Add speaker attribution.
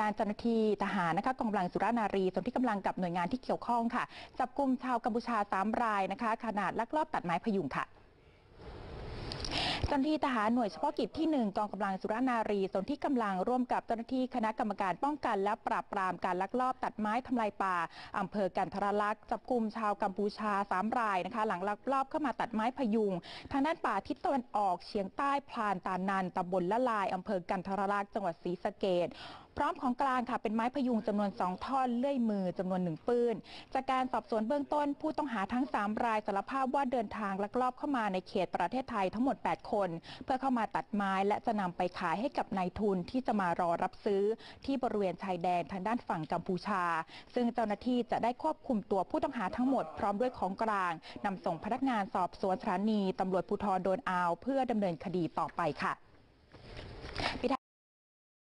Speaker 1: ด้านเจ้าหน้าที่ทหารนะคะกองกำลังสุรานารีส่วนที่กำลังกับหน่วยงานที่เกี่ยวข้องค่ะ จับกลุ่มชาวกัมพูชาสามรายนะคะขนาดลักลอบตัดไม้พยุงค่ะเจ้าหน้าที่ทหารหน่วยเฉพาะกิจที่ 1 กองกำลังสุรานารีส่วนที่กำลังร่วมกับเจ้าหน้าที่คณะกรรมการป้องกัน และปราบปรามการลักลอบตัดไม้ทำลายป่าอำเภอกันทรลักษณ์จับกลุ่มชาวกัมพูชาสามรายนะคะ หลังลักลอบเข้ามาตัดไม้พยุง ทางด้านป่าทิศตะวันออกเฉียงใต้พลานตานันตำบลละลายอำเภอกันทรลักษณ์จังหวัดศรีสะเกษ พร้อมของกลางค่ะเป็นไม้พยุงจำนวน 2 ท่อนเลื่อยมือจำนวนหนึ่งปืนจากการสอบสวนเบื้องต้นผู้ต้องหาทั้ง 3 รายสารภาพว่าเดินทางลักลอบเข้ามาในเขตประเทศไทยทั้งหมด 8 คน เพื่อเข้ามาตัดไม้และจะนำไปขายให้กับนายทุนที่จะมารอรับซื้อ ที่บริเวณชายแดนทางด้านฝั่งกัมพูชา ซึ่งเจ้าหน้าที่จะได้ควบคุมตัวผู้ต้องหาทั้งหมด พร้อมด้วยของกลางนำส่งพนักงานสอบสวนสถานีตำรวจภูธรโดนอาว เพื่อดำเนินคดีต่อไปค่ะ